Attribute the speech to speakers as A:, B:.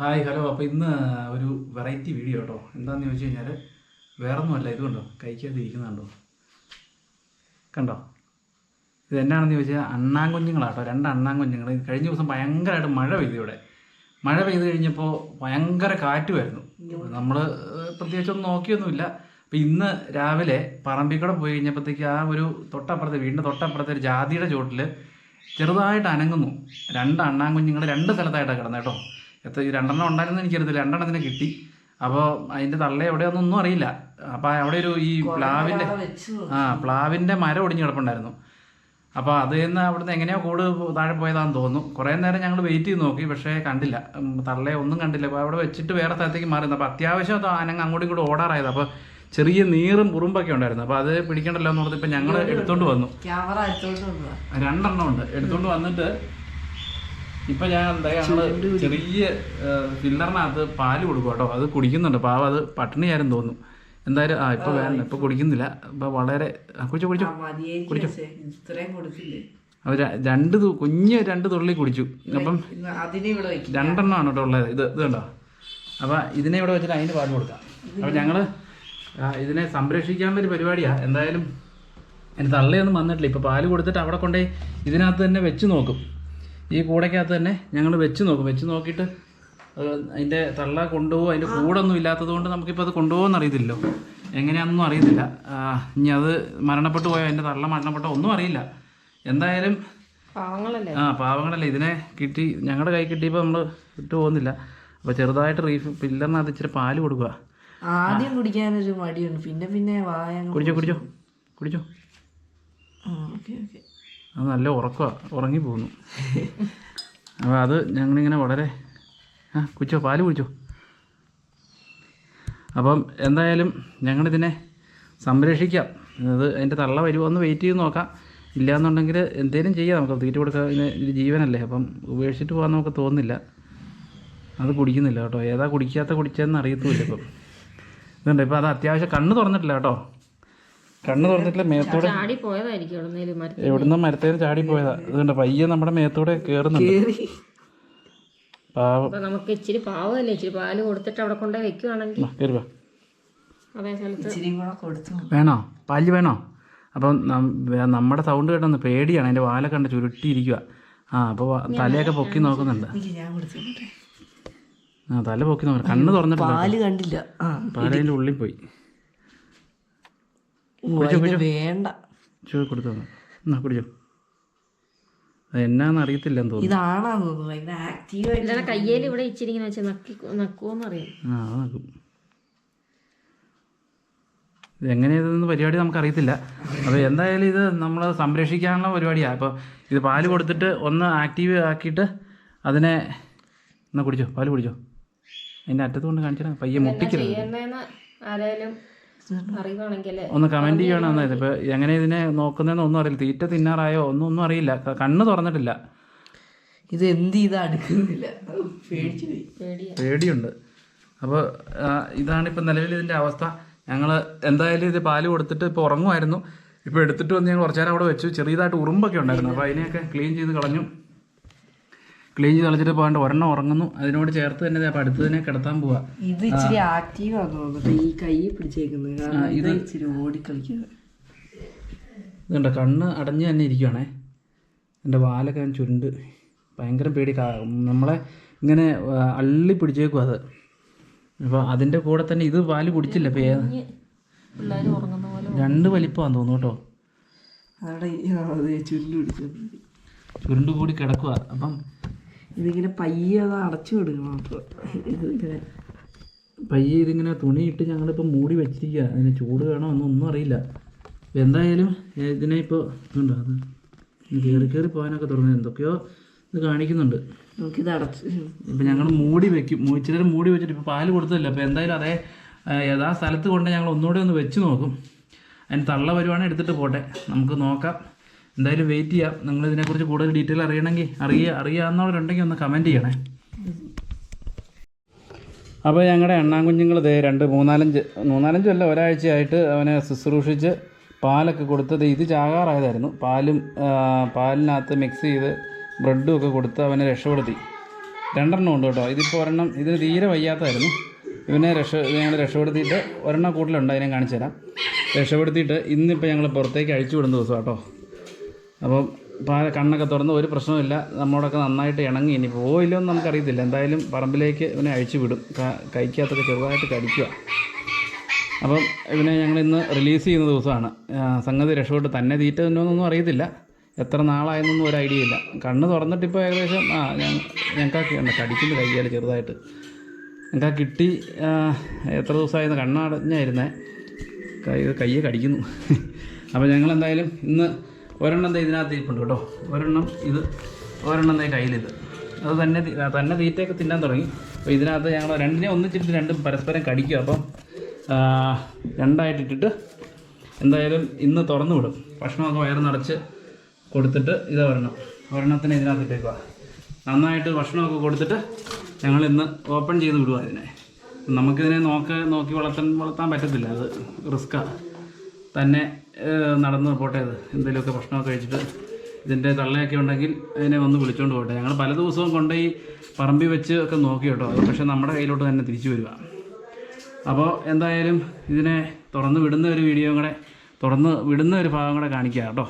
A: Hi hello അപ്പോൾ ഇന്ന് ഒരു വെറൈറ്റി വീഡിയോ കേട്ടോ എന്താണെന്ന് ചോദിച്ചു കഴിഞ്ഞാൽ വേറൊന്നുമല്ല. ഇത് കണ്ടോ? കഴിക്കാതിരിക്കുന്നുണ്ടോ? കണ്ടോ? ഇത് എന്നാണെന്ന് ചോദിച്ചാൽ അണ്ണാങ്കുഞ്ഞുങ്ങളാട്ടോ. രണ്ട് അണ്ണാങ്കുഞ്ഞുങ്ങൾ കഴിഞ്ഞ ദിവസം ഭയങ്കരമായിട്ട് മഴ പെയ്തു ഇവിടെ. മഴ പെയ്ത് കഴിഞ്ഞപ്പോൾ ഭയങ്കര കാറ്റുമായിരുന്നു നമ്മൾ പ്രത്യേകിച്ചൊന്നും നോക്കിയൊന്നുമില്ല. അപ്പോൾ ഇന്ന് രാവിലെ പറമ്പിൽ കൂടെ പോയി കഴിഞ്ഞപ്പോഴത്തേക്ക് ആ ഒരു തൊട്ടപ്പുറത്തെ വീടിന്റെ തൊട്ടപ്പുറത്തെ ഒരു ജാതിയുടെ ചോട്ടിൽ ചെറുതായിട്ട് അനങ്ങുന്നു. രണ്ട് അണ്ണാങ്കുഞ്ഞുങ്ങൾ രണ്ട് സ്ഥലത്തായിട്ടാണ് കിടന്നത് കേട്ടോ എത്ര രണ്ടെണ്ണം ഉണ്ടായിരുന്നു എനിക്കറിയത്തില്ല. രണ്ടെണ്ണത്തിന് കിട്ടി. അപ്പോൾ അതിന്റെ തള്ള എവിടെയാണെന്നൊന്നും അറിയില്ല. അപ്പോൾ അവിടെ ഒരു ഈ പ്ലാവിന്റെ ആ പ്ലാവിന്റെ മരം ഒടിഞ്ഞ് കിടപ്പുണ്ടായിരുന്നു. അപ്പോൾ അത് നിന്ന് അവിടുന്ന് എങ്ങനെയോ കൂട് താഴെ പോയതാണെന്ന് തോന്നുന്നു. കുറേ നേരം ഞങ്ങൾ വെയിറ്റ് ചെയ്ത് നോക്കി പക്ഷേ കണ്ടില്ല. തള്ളയെ ഒന്നും കണ്ടില്ല. അപ്പോൾ അവിടെ വെച്ചിട്ട് വേറെ സ്ഥലത്തേക്ക് മാറുന്നു അപ്പോൾ അത്യാവശ്യം അത് അനങ്ങ് അങ്ങോട്ടും ഇങ്ങോട്ടും ഓടാറായത്. അപ്പോൾ ചെറിയ നീറും ഉറുമ്പൊക്കെ ഉണ്ടായിരുന്നു. അപ്പോൾ അത് പിടിക്കണ്ടല്ലോ എന്ന് പറഞ്ഞപ്പോൾ ഇപ്പം ഞങ്ങൾ എടുത്തോണ്ട് വന്നു. രണ്ടെണ്ണം ഉണ്ട്. എടുത്തോണ്ട് വന്നിട്ട് ഇപ്പൊ ഞാൻ എന്താ ഞങ്ങൾ ചെറിയ ഫില്ലറിനകത്ത് പാൽ കൊടുക്കും കേട്ടോ. അത് കുടിക്കുന്നുണ്ട്. പാവം അത് പട്ടിണിയായിരുന്നു തോന്നുന്നു. എന്തായാലും ആ ഇപ്പൊ വേണ്ട. ഇപ്പൊ കുടിക്കുന്നില്ല. ഇപ്പൊ വളരെ കുടിച്ചു കുടിച്ചോ.
B: കുടിച്ചോ.
A: അവർ രണ്ട് കുഞ്ഞ് രണ്ട് തുള്ളി കുടിച്ചു. അപ്പം രണ്ടെണ്ണമാണ് കേട്ടോ ഉള്ളത്. ഇത് ഇത് കണ്ടോ? അപ്പൊ ഇതിനെ ഇവിടെ വെച്ചിട്ട് അതിന് പാൽ കൊടുക്കാം. അപ്പൊ ഞങ്ങൾ ഇതിനെ സംരക്ഷിക്കാനുള്ള ഒരു പരിപാടിയാ. എന്തായാലും എന്റെ തള്ളയൊന്നും വന്നിട്ടില്ല. ഇപ്പൊ പാൽ കൊടുത്തിട്ട് അവിടെ കൊണ്ടേ ഇതിനകത്ത് തന്നെ വെച്ച് നോക്കും. ഈ കൂടയ്ക്കകത്ത് തന്നെ ഞങ്ങൾ വെച്ച് നോക്കും. വെച്ച് നോക്കിയിട്ട് അത് അതിന്റെ തള്ള കൊണ്ടുപോകും. അതിന്റെ കൂടൊന്നും ഇല്ലാത്തത് കൊണ്ട് നമുക്കിപ്പോൾ അത് കൊണ്ടുപോകുമെന്ന് അറിയത്തില്ലോ എങ്ങനെയാണെന്നൊന്നും അറിയത്തില്ല. ഇനി അത് മരണപ്പെട്ടു പോയോ? അതിന്റെ തള്ള മരണപ്പെട്ടോ? ഒന്നും അറിയില്ല. എന്തായാലും
B: പാവങ്ങളല്ലേ?
A: ആ പാവങ്ങളല്ലേ. ഇതിനെ കിട്ടി ഞങ്ങളുടെ കൈ കിട്ടിയപ്പോൾ നമ്മൾ ഇട്ട് പോകുന്നില്ല. അപ്പോൾ ചെറുതായിട്ട് റീഫ് പില്ലറിനകത്ത് ഇച്ചിരി പാൽ കൊടുക്കുക
B: ആദ്യം കുടിക്കാനൊരു മടിയുണ്ട്. പിന്നെ പിന്നെ വായ
A: കുടിച്ചോ കുടിച്ചോ കുടിച്ചോ.
B: Okay okay.
A: അത് നല്ല ഉറക്കമാണ് ഉറങ്ങി പോകുന്നു അപ്പോൾ അത് ഞങ്ങളിങ്ങനെ വളരെ ആ കുച്ചോ പാൽ കുടിച്ചോ? അപ്പം എന്തായാലും ഞങ്ങളിതിനെ സംരക്ഷിക്കാം. അത് അതിന്റെ തള്ള വരുമോ എന്ന് വെയിറ്റ് ചെയ്ത് നോക്കാം. ഇല്ലയെന്നുണ്ടെങ്കിൽ എന്തേലും ചെയ്യാം നമുക്ക്. തീറ്റ കൊടുക്കാൻ ഇതിന് ഇത് ജീവനല്ലേ. അപ്പം ഉപേക്ഷിച്ചിട്ട് പോകാൻ നമുക്ക് തോന്നുന്നില്ല. അത് കുടിക്കുന്നില്ല കേട്ടോ. ഏതാ കുടിക്കാത്ത കുടിച്ചതെന്ന് അറിയത്തുമില്ല ഇപ്പം. ഇതുണ്ട്. ഇപ്പം അത് അത്യാവശ്യം കണ്ണ് തുറന്നിട്ടില്ല കേട്ടോ. കണ്ണ് തുറന്നിട്ടില്ല മേത്തോടെ
C: ചാടി പോയതായിരിക്കും
A: എവിടുന്ന് മരത്തേന് ചാടി പോയതാ അതുകൊണ്ട് പയ്യെ നമ്മുടെ മേത്തോടെ കേറുന്നുണ്ട്.
B: കേറി.
A: പാവം.
C: അപ്പൊ നമുക്ക് ഇച്ചിരി പാവമല്ലേ ഇച്ചിരി പാൽ കൊടുത്തിട്ട് അവിടെ കൊണ്ടേ വെക്കുവാണെങ്കിൽ.
A: വാ,
C: അതേ സ്ഥലത്ത്
A: വേണോ? പാൽ വേണോ? അപ്പം നമ്മുടെ സൗണ്ട് കേട്ടൊന്ന് പേടിയാണ്. അതിന്റെ വാലൊക്കെ കണ്ട് ചുരുട്ടിയിരിക്കുക ആ അപ്പോൾ തലയൊക്കെ പൊക്കി നോക്കുന്നുണ്ട്. ആ തല പൊക്കി നോക്കണം കണ്ണ് തുറന്നിട്ടില്ല
B: പാൽ കണ്ടില്ല. ആ
A: പാൽ ഉള്ളിൽ പോയി.
B: വേണ്ട.
A: കൊടുത്തു എന്നാ. കുടിച്ചോ. എന്നാന്ന് അറിയത്തില്ല തോന്നുന്നു.
C: കയ്യേൽ ഇവിടെ ഇച്ചിരി നക്കി
A: പരിപാടി നമുക്കറിയത്തില്ല. അപ്പോൾ എന്തായാലും ഇത് നമ്മൾ സംരക്ഷിക്കാനുള്ള പരിപാടിയാണ് അപ്പോൾ ഇത് പാൽ കൊടുത്തിട്ട് ഒന്ന് ആക്റ്റീവ് ആക്കിയിട്ട് അതിനെ എന്നാ കുടിച്ചോ പാൽ കുടിച്ചോ. അതിന്റെ അറ്റത്ത് കൊണ്ട് കാണിച്ചാൽ പയ്യെ മുട്ടിക്കരുത്.
C: ആരായാലും
A: ഒന്ന് കമന്റ് ചെയ്യണം എന്നായത് ഇപ്പൊ എങ്ങനെ ഇതിനെ നോക്കുന്നതെന്ന് ഒന്നും അറിയില്ല. തീറ്റ തിന്നാറായോ? ഒന്നും ഒന്നും അറിയില്ല. കണ്ണ് തുറന്നിട്ടില്ല.
B: ഇത് എന്ത് ചെയ്താ അടുക്കുന്നില്ല.
A: പേടിയുണ്ട്. അപ്പോൾ ഇതാണ് ഇപ്പം നിലവിൽ ഇതിന്റെ അവസ്ഥ. ഞങ്ങൾ എന്തായാലും ഇത് പാൽ കൊടുത്തിട്ട് ഇപ്പോൾ ഉറങ്ങുമായിരുന്നു. ഇപ്പോൾ എടുത്തിട്ട് വന്ന് ഞങ്ങൾ കുറച്ചു നേരം അവിടെ വെച്ചു. ചെറിയതായിട്ട് ഉറുമ്പൊക്കെ ഉണ്ടായിരുന്നു. അപ്പോൾ അതിനെയൊക്കെ ക്ലീൻ ചെയ്ത് കളഞ്ഞു. ക്ലീൻ ചെയ്ത് തളച്ചിട്ട് പോകാണ്ട് ഒരെണ്ണം ഉറങ്ങുന്നു. അതിനോട് ചേർത്ത് തന്നെ അടുത്ത് അടുത്തതിനെ കിടത്താൻ പോവാ.
B: ഇത് ഇച്ചിരി ആക്റ്റീവ് തോന്നുന്നു. ഈ കൈ പിടിച്ചേക്കുന്നത്. ഇത് ഇച്ചിരി ഓടിക്കളിക്കുന്നത്.
A: ഇതുണ്ട് കണ്ണ് അടഞ്ഞ് തന്നെ ഇരിക്കുവാണേ. എന്റെ വാലൊക്കെ ഞാൻ ചുരുണ്ട്. ഭയങ്കര പേടി. നമ്മളെ ഇങ്ങനെ അള്ളി പിടിച്ചേക്കും അത്. അപ്പോൾ അതിന്റെ കൂടെ തന്നെ ഇത് വാൽ കുടിച്ചില്ല ഏത്?
C: പോലെ
A: രണ്ട് വലിപ്പമാണെന്ന് തോന്നുന്നു കേട്ടോ.
B: ചുരുണ്ട്
A: കൂടി കിടക്കുക അപ്പം
B: ഇതിങ്ങനെ പയ്യെ അത് അടച്ചു വിടുക അപ്പോൾ ഇതിങ്ങനെ
A: പയ്യെ ഇതിങ്ങനെ തുണിയിട്ട് ഞങ്ങളിപ്പോൾ മൂടി വെച്ചിരിക്കുക അതിന് ചൂട് വേണോ എന്നൊന്നും അറിയില്ല. എന്തായാലും ഇതിനെ ഇപ്പോൾ ഇതുണ്ടോ അത് കയറി കയറി പോകാനൊക്കെ തുടങ്ങി എന്തൊക്കെയോ ഇത് കാണിക്കുന്നുണ്ട്.
B: നമുക്കിത് അടച്ച്
A: ഇപ്പം ഞങ്ങൾ മൂടി വെക്കും. ഇച്ചിരി നേരം മൂടി വെച്ചിട്ട് ഇപ്പോൾ പാൽ കൊടുത്തതല്ല. അപ്പോൾ എന്തായാലും അതേ യഥാ സ്ഥലത്ത് കൊണ്ട് ഞങ്ങൾ ഒന്നുകൂടെ ഒന്ന് വെച്ച് നോക്കും. അതിന് തള്ള വരുവാണെങ്കിൽ എടുത്തിട്ട് പോട്ടെ. നമുക്ക് നോക്കാം. എന്തായാലും വെയിറ്റ് ചെയ്യാം. നിങ്ങൾ ഇതിനെക്കുറിച്ച് കൂടുതൽ ഡീറ്റെയിൽ അറിയണമെങ്കിൽ അറിയുക അറിയാവുന്നവരുണ്ടെങ്കിൽ ഒന്ന് കമന്റ് ചെയ്യണേ. അപ്പോൾ ഞങ്ങളുടെ എണ്ണാങ്കുഞ്ഞുങ്ങൾ ദേ രണ്ട് മൂന്നാലഞ്ച് മൂന്നാലഞ്ചല്ല ഒരാഴ്ചയായിട്ട് അവനെ ശുശ്രൂഷിച്ച് പാലൊക്കെ കൊടുത്തത് ഇത് ചാകാറായതായിരുന്നു. പാലും പാലിനകത്ത് മിക്സ് ചെയ്ത് ബ്രെഡും ഒക്കെ കൊടുത്ത് അവനെ രക്ഷപ്പെടുത്തി. രണ്ടെണ്ണം ഉണ്ട് കേട്ടോ. ഇതിപ്പോൾ ഒരെണ്ണം ഇതിന് തീരെ വയ്യാത്തായിരുന്നു ഇവനെ രക്ഷ ഞങ്ങൾ രക്ഷപ്പെടുത്തിയിട്ട് ഒരെണ്ണം കൂട്ടിലുണ്ട് അതിനെ കാണിച്ചു തരാം രക്ഷപ്പെടുത്തിയിട്ട് ഇന്നിപ്പോൾ ഞങ്ങൾ പുറത്തേക്ക് അഴിച്ചു വിടുന്ന ദിവസം കേട്ടോ. അപ്പം പാല കണ്ണൊക്കെ തുറന്ന് ഒരു പ്രശ്നമില്ല നമ്മളോടൊക്കെ നന്നായിട്ട് ഇണങ്ങി. ഇനി പോയില്ലോ എന്ന് നമുക്കറിയത്തില്ല. എന്തായാലും പറമ്പിലേക്ക് ഇവനെ അഴിച്ചു വിടും കഴിക്കാത്തൊക്കെ ചെറുതായിട്ട് കടിക്കുക. അപ്പം ഇവനെ ഞങ്ങൾ ഇന്ന് റിലീസ് ചെയ്യുന്ന ദിവസമാണ്. സംഗതി രക്ഷപ്പെട്ട് തന്നെ തീറ്റ തിന്നോന്നൊന്നും അറിയത്തില്ല. എത്ര നാളായെന്നൊന്നും ഒരു ഐഡിയ ഇല്ല. കണ്ണ് തുറന്നിട്ടിപ്പോൾ ഏകദേശം ആ ഞങ്ങൾക്ക് ഉണ്ട് കടിക്കുന്നു കൈയാൽ ചെറുതായിട്ട്. ഞങ്ങൾക്ക് കിട്ടി എത്ര ദിവസമായിരുന്നു കണ്ണടഞ്ഞായിരുന്നേ. കൈ കയ്യെ കടിക്കുന്നു. അപ്പോൾ ഞങ്ങൾ എന്തായാലും ഇന്ന് ഒരെണ്ണം ഇതിനകത്ത് ഇരിപ്പുണ്ട് കേട്ടോ. ഒരെണ്ണം ഇത് ഒരെണ്ണം കയ്യിലിത്. അത് തന്നെ തന്നെ തീറ്റയൊക്കെ തിന്നാൻ തുടങ്ങി. അപ്പോൾ ഇതിനകത്ത് ഞങ്ങൾ രണ്ടിനെ ഒന്നിച്ചിട്ട് രണ്ടും പരസ്പരം കടിക്കും. അപ്പം രണ്ടായിട്ടിട്ടിട്ട് എന്തായാലും ഇന്ന് തുറന്നു വിടും. ഭക്ഷണമൊക്കെ വയറ് നിറച്ച് കൊടുത്തിട്ട് ഇത് ഒരെണ്ണം. ഒരെണ്ണത്തിന് ഇതിനകത്ത് ഇട്ടേക്കുക നന്നായിട്ട് ഭക്ഷണമൊക്കെ കൊടുത്തിട്ട് ഞങ്ങൾ ഇന്ന് ഓപ്പൺ ചെയ്ത് വിടുക ഇതിനെ. നമുക്കിതിനെ നോക്ക നോക്കി വളർത്താൻ വളർത്താൻ പറ്റത്തില്ല. അത് റിസ്ക്കാണ് തന്നെ നടന്ന് പോട്ടെ അത് എന്തെങ്കിലുമൊക്കെ ഭക്ഷണമൊക്കെ കഴിച്ചിട്ട് ഇതിന്റെ തള്ളയൊക്കെ ഉണ്ടെങ്കിൽ അതിനെ വന്ന് വിളിച്ചുകൊണ്ട് പോട്ടെ. ഞങ്ങൾ പല ദിവസവും കൊണ്ടുപോയി പറമ്പി വെച്ച് ഒക്കെ നോക്കി കേട്ടോ. അത് പക്ഷേ നമ്മുടെ കയ്യിലോട്ട് തന്നെ തിരിച്ചു വരിക. അപ്പോൾ എന്തായാലും ഇതിനെ തുറന്ന് വിടുന്ന ഒരു വീഡിയോ കൂടെ തുറന്ന് വിടുന്ന ഒരു ഭാഗം കൂടെ കാണിക്കുക കേട്ടോ.